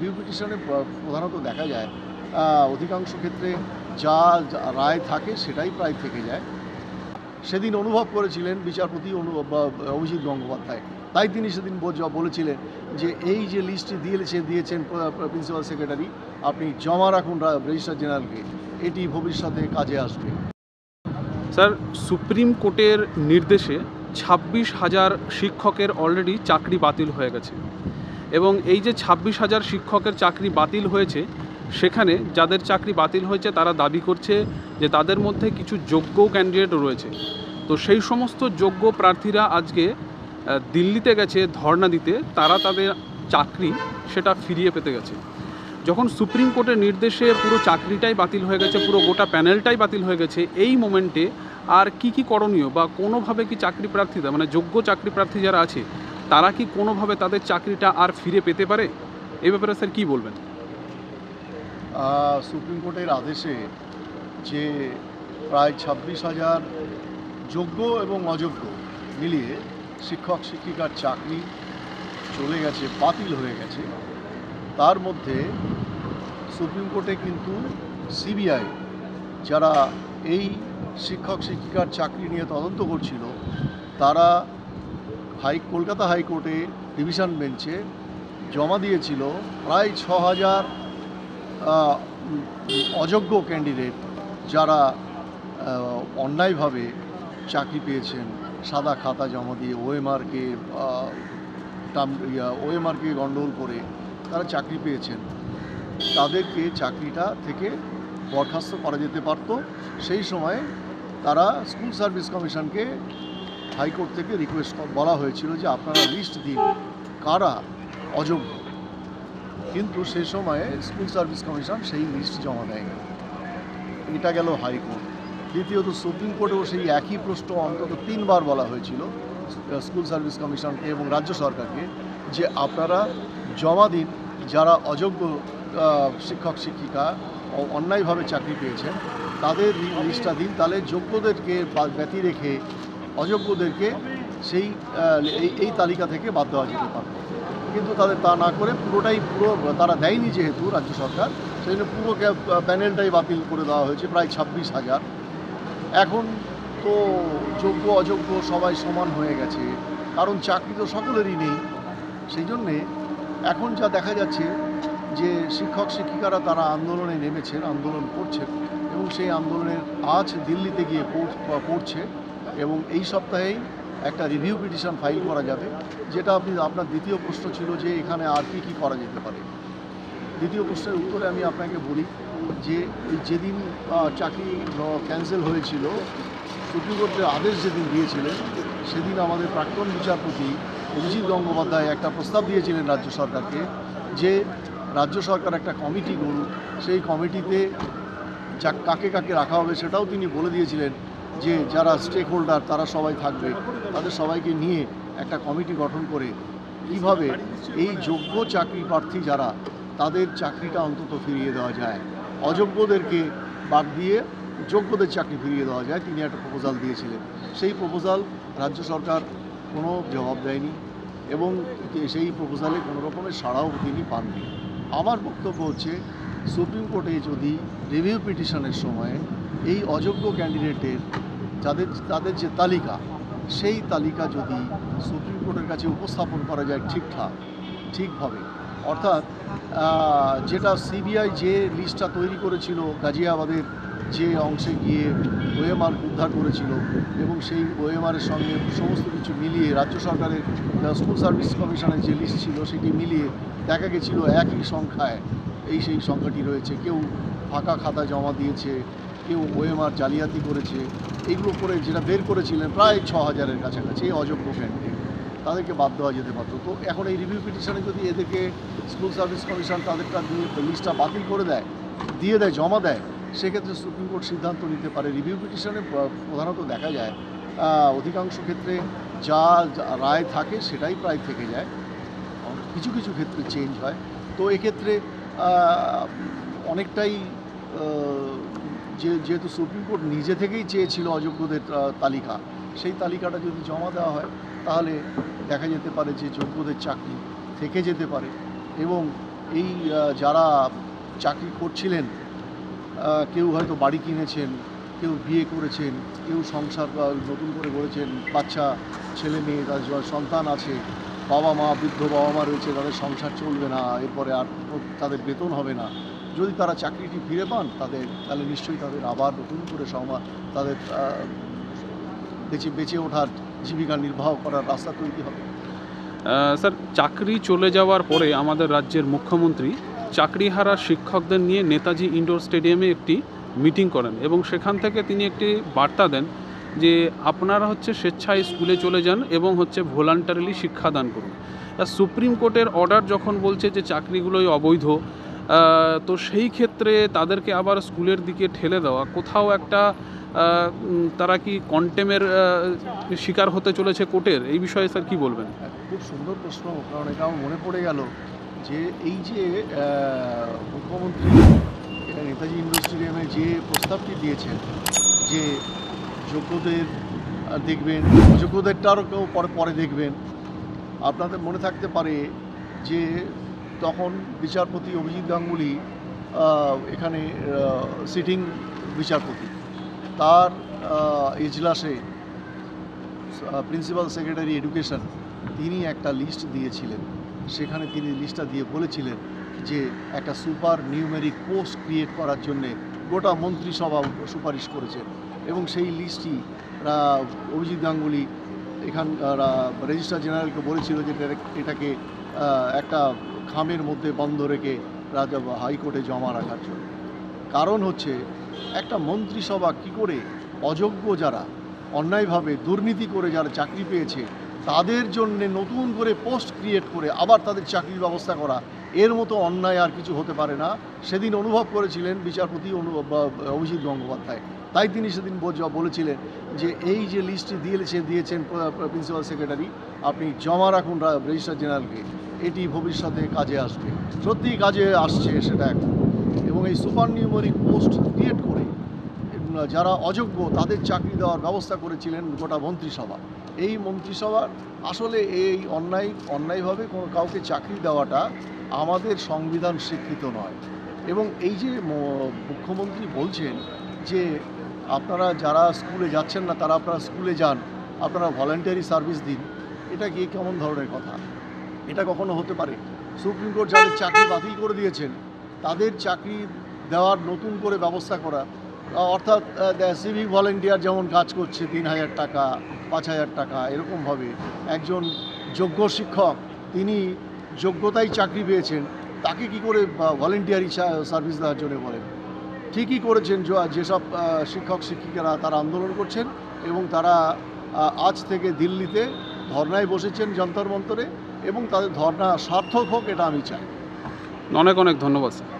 Review পিটিশনে প্রধানত দেখা যায় অধিকাংশ ক্ষেত্রে যা রায় থাকে সেটাই প্রায় থেকে যায়। সেদিন অনুভব করেছিলেন বিচারপতি অভিজিৎ গঙ্গোপাধ্যায়। তাই তিনি সেদিন বলেছিলেন যে, এই যে লিস্টটি দিয়েছে, দিয়েছেন প্রিন্সিপাল সেক্রেটারি, আপনি জমা রাখুন রেজিস্ট্রার জেনারেলকে। এটি ভবিষ্যতে কাজে আসবে। স্যার, সুপ্রিম কোর্টের নির্দেশে ছাব্বিশ হাজার শিক্ষকের অলরেডি চাকরি বাতিল হয়ে গেছে। এবং এই যে ছাব্বিশ হাজার শিক্ষকের চাকরি বাতিল হয়েছে, সেখানে যাদের চাকরি বাতিল হয়েছে, তারা দাবি করছে যে তাদের মধ্যে কিছু যোগ্য ক্যান্ডিডেট রয়েছে। তো সেই সমস্ত যোগ্য প্রার্থীরা আজকে দিল্লিতে গেছে, ধর্ণা দিতে। তারা তাদের চাকরি সেটা ফিরিয়ে পেতে গেছে। যখন সুপ্রিম কোর্টের নির্দেশে পুরো চাকরিটাই বাতিল হয়ে গেছে, পুরো গোটা প্যানেলটাই বাতিল হয়ে গেছে, এই মোমেন্টে আর কি কি করণীয় বা কোনোভাবে কি চাকরি প্রার্থীরা মানে যোগ্য চাকরি প্রার্থী যারা আছে, তারা কি কোনোভাবে তাদের চাকরিটা আর ফিরে পেতে পারে? এ ব্যাপারে স্যার কি বলবেন? সুপ্রিম কোর্টের আদেশে যে প্রায় ছাব্বিশ হাজার যোগ্য এবং অযোগ্য মিলিয়ে শিক্ষক, শিক্ষিকার চাকরি চলে গেছে, বাতিল হয়ে গেছে। তার মধ্যে সুপ্রিম কোর্টে কিন্তু সিবিআই যারা এই শিক্ষক, শিক্ষিকার চাকরি নিয়ে তদন্ত করছিল। তারা হাই, কলকাতা হাইকোর্টে ডিভিশন বেঞ্চে জমা দিয়েছিল প্রায় ছ হাজার অযোগ্য ক্যান্ডিডেট যারা অন্যায়ভাবে চাকরি পেয়েছেন। সাদা খাতা জমা দিয়ে ওএমআরকে ওএমআরকে গণ্ডগোল করে তারা চাকরি পেয়েছেন। তাদেরকে চাকরিটা থেকে বরখাস্ত করা যেতে পারত। সেই সময় তারা স্কুল সার্ভিস কমিশনকে হাইকোর্ট থেকে রিকোয়েস্ট বলা হয়েছিল যে আপনারা লিস্ট দিন কারা অযোগ্য। কিন্তু সে সময়ে স্কুল সার্ভিস কমিশন সেই লিস্ট জমা দেয়নি। এটা গেল হাইকোর্ট। দ্বিতীয়ত সুপ্রিম কোর্টেও সেই একই প্রশ্ন অন্তত তিনবার বলা হয়েছিল স্কুল সার্ভিস কমিশনকে এবং রাজ্য সরকারকে যে আপনারা জমা দিন যারা অযোগ্য শিক্ষক, শিক্ষিকা অন্যায়ভাবে চাকরি পেয়েছেন। তাদের লিস্টটা দিন, তাহলে যোগ্যদেরকে ব্যতি রেখে অযোগ্যদেরকে সেই এই তালিকা থেকে বাদ দেওয়া যেতে পারত কিন্তু তাদের তা না করে পুরোটাই পুরো, তারা দেয়নি যেহেতু রাজ্য সরকার, সেই জন্য পুরো প্যানেলটাই বাতিল করে দেওয়া হয়েছে, প্রায় ছাব্বিশ হাজার। এখন তো যোগ্য, অযোগ্য সবাই সমান হয়ে গেছে, কারণ চাকরি তো সকলেরই নেই। সেই জন্যে এখন যা দেখা যাচ্ছে যে শিক্ষক, শিক্ষিকারা তারা আন্দোলনে নেমেছেন, আন্দোলন করছেন এবং সেই আন্দোলনের আজ দিল্লিতে গিয়ে পড়ছে এবং এই সপ্তাহেই একটা রিভিউ পিটিশন ফাইল করা যাবে, যেটা আপনি, আপনার দ্বিতীয় প্রশ্ন ছিল যে এখানে আর কি কি করা যেতে পারে। দ্বিতীয় প্রশ্নের উত্তরে আমি আপনাকে বলি যে যেদিন চাকরি ক্যান্সেল হয়েছিল, সুপ্রিম কোর্টের আদেশ যেদিন দিয়েছিলেন, সেদিন আমাদের প্রাক্তন বিচারপতি অভিজিৎ গঙ্গোপাধ্যায় একটা প্রস্তাব দিয়েছিলেন রাজ্য সরকারকে যে রাজ্য সরকার একটা কমিটি করুক সেই কমিটিতে যা কাকে কাকে রাখা হবে সেটাও তিনি বলে দিয়েছিলেন যে যারা স্টেক হোল্ডার তারা সবাই থাকবে। তাদের সবাইকে নিয়ে একটা কমিটি গঠন করে কীভাবে এই যোগ্য চাকরি প্রার্থী যারা, তাদের চাকরিটা অন্তত ফিরিয়ে দেওয়া যায়। অযোগ্যদেরকে বাদ দিয়ে যোগ্যদের চাকরি ফিরিয়ে দেওয়া যায়, তিনি একটা প্রপোজাল দিয়েছিলেন। সেই প্রপোজাল রাজ্য সরকার কোনো জবাব দেয়নি এবং সেই প্রপোজালে কোনো রকমের সাড়াও তিনি পাননি। আমার বক্তব্য হচ্ছে, সুপ্রিম কোর্টে যদি রিভিউ পিটিশনের সময় এই অযোগ্য ক্যান্ডিডেটের যাদের, তাদের যে তালিকা, সেই তালিকা যদি সুপ্রিম কোর্টের কাছে উপস্থাপন করা যায় ঠিকঠাক, ঠিকভাবে। অর্থাৎ যেটা সিবিআই যে লিস্টটা তৈরি করেছিল, গাজিয়াবাদের যে অংশে গিয়ে ওএমআর উদ্ধার করেছিল এবং সেই ওএমআরের সঙ্গে সমস্ত কিছু মিলিয়ে রাজ্য সরকারের, স্কুল সার্ভিস কমিশনের যে লিস্ট ছিল, সেটি মিলিয়ে দেখা গেছিল একই সংখ্যায়। এই সেই সংখ্যাটি রয়েছে। কেউ ফাঁকা খাতা জমা দিয়েছে, কেউ ওএমআর জালিয়াতি করেছে। এগুলো করে যেটা বের করেছিলেন প্রায় ছ হাজারের কাছাকাছি এই অযোগ্য ক্যান্ডিডেট তাদেরকে বাদ দেওয়া যেতে পারতো। তো এখন এই রিভিউ পিটিশনে যদি এদেরকে স্কুল সার্ভিস কমিশন তাদেরটা দিয়ে লিস্টটা বাতিল করে দেয়, দিয়ে দেয়, জমা দেয়, সেক্ষেত্রে সুপ্রিম কোর্ট সিদ্ধান্ত নিতে পারে। রিভিউ পিটিশনে প্রধানত দেখা যায় অধিকাংশ ক্ষেত্রে যা যা রায় থাকে সেটাই প্রায় থেকে যায়। কিছু কিছু ক্ষেত্রে চেঞ্জ হয়। তো এক্ষেত্রে অনেকটাই যে, যেহেতু সুপ্রিম কোর্ট নিজে থেকেই চেয়েছিল অযোগ্যদের তালিকা, সেই তালিকাটা যদি জমা দেওয়া হয়, তাহলে দেখা যেতে পারে যে যোগ্যদের চাকরি থেকে যেতে পারে এবং এই যারা চাকরি করছিলেন কেউ হয়তো বাড়ি কিনেছেন, কেউ বিয়ে করেছেন, কেউ সংসার নতুন করে গড়েছেন, বাচ্চা, ছেলে, মেয়ে, তার সন্তান আছে বাবা মা বৃদ্ধ বাবা মা রয়েছে, তাদের সংসার চলবে না, এরপরে আর তাদের বেতন হবে না। যদি তারা চাকরিটি ফিরে পান, তাদের, তাহলে নিশ্চয়ই তাদের আবার নতুন করে সমা তাদের বেঁচে বেঁচে ওঠার জীবিকা নির্বাহ করার রাস্তা তৈরি হবে। স্যার, চাকরি চলে যাওয়ার পরে আমাদের রাজ্যের মুখ্যমন্ত্রী চাকরিহারা শিক্ষকদের নিয়ে নেতাজি ইনডোর স্টেডিয়ামে একটি মিটিং করেন এবং সেখান থেকে তিনি একটি বার্তা দেন যে আপনারা হচ্ছে স্বেচ্ছায় স্কুলে চলে যান এবং হচ্ছে ভলান্টারিলি শিক্ষাদান করুন। সুপ্রিম কোর্টের অর্ডার যখন বলছে যে চাকরিগুলোই অবৈধ তো সেই ক্ষেত্রে তাদেরকে আবার স্কুলের দিকে ঠেলে দেওয়া। কোথাও একটা তারা কি কন্টেমের শিকার হতে চলেছে কোর্টের? এই বিষয়ে স্যার কি বলবেন? খুব সুন্দর প্রশ্ন, কারণ এটা আমার মনে পড়ে গেল যে এই যে মুখ্যমন্ত্রী, এটা নেতাজি ইন্ডোর স্টেডিয়ামে যে প্রস্তাবটি দিয়েছেন যে যোগ্যদের দেখবেন অযোগ্যদেরটারও কেউ পরে পরে দেখবেন। আপনাদের মনে থাকতে পারে যে তখন বিচারপতি অভিজিৎ গাঙ্গুলি এখানে সিটিং বিচারপতি। তার আহ, এজলাসে প্রিন্সিপাল সেক্রেটারি এডুকেশন তিনি একটা লিস্ট দিয়েছিলেন। সেখানে তিনি লিস্টটা দিয়ে বলেছিলেন যে একটা সুপার নিউমেরিক পোস্ট ক্রিয়েট করার জন্যে গোটা মন্ত্রিসভা সুপারিশ করেছেন। এবং সেই লিস্টটি অভিজিৎ গাঙ্গুলি এখান রেজিস্ট্রার জেনারেলকে বলেছিল যে এটাকে একটা খামের মধ্যে বন্ধ রেখে রাজা হাইকোর্টে জমা রাখার জন্য। কারণ হচ্ছে, একটা মন্ত্রিসভা কি করে অযোগ্য যারা, অন্যায়ভাবে দুর্নীতি করে যারা চাকরি পেয়েছে তাদের জন্য নতুন করে পোস্ট ক্রিয়েট করে আবার তাদের চাকরির ব্যবস্থা করা, এর মতো অন্যায় আর কিছু হতে পারে না। সেদিন অনুভব করেছিলেন বিচারপতি অভিজিৎ গঙ্গোপাধ্যায়। তাই তিনি সেদিন বলেছিলেন যে, এই যে লিস্টটি দিয়েছে, দিয়েছেন প্রিন্সিপাল সেক্রেটারি আপনি জমা রাখুন রেজিস্ট্রার জেনারেলকে এটি ভবিষ্যতে কাজে আসবে। সত্যিই কাজে আসছে সেটা এখন। এবং এই সুপার নিউমরিক পোস্ট ক্রিয়েট করে যারা অযোগ্য, তাদের চাকরি দেওয়ার ব্যবস্থা করেছিলেন গোটা মন্ত্রিসভা। এই মন্ত্রিসভার আসলে এই অন্যায়, অন্যায়ভাবে কোনো কাউকে চাকরি দেওয়াটা আমাদের সংবিধান স্বীকৃত নয়। এবং এই যে মুখ্যমন্ত্রী বলছেন যে আপনারা যারা স্কুলে যাচ্ছেন না, তারা আপনারা স্কুলে যান, আপনারা ভলেন্টারি সার্ভিস দিন, এটা কি কেমন ধরনের কথা? এটা কখনো হতে পারে? সুপ্রিম কোর্ট যাদের চাকরি বাতিল করে দিয়েছেন, তাদের চাকরি দেওয়ার নতুন করে ব্যবস্থা করা অর্থাৎ সিভিক ভলেন্টিয়ার যেমন কাজ করছে, তিন হাজার টাকা, পাঁচ হাজার টাকা এরকমভাবে একজন যোগ্য শিক্ষক, তিনি যোগ্যতায় চাকরি পেয়েছেন, তাকে কি করে ভলেন্টিয়ারি সার্ভিস দেওয়ার জন্য বলেন? ঠিকই করেছেন যেসব শিক্ষক, শিক্ষিকারা তারা আন্দোলন করছেন এবং তারা আজ থেকে দিল্লিতে ধর্নায় বসেছেন যন্তর মন্তরে এবং তাদের ধর্না সার্থক হোক, এটা আমি চাই। অনেক অনেক ধন্যবাদ, স্যার।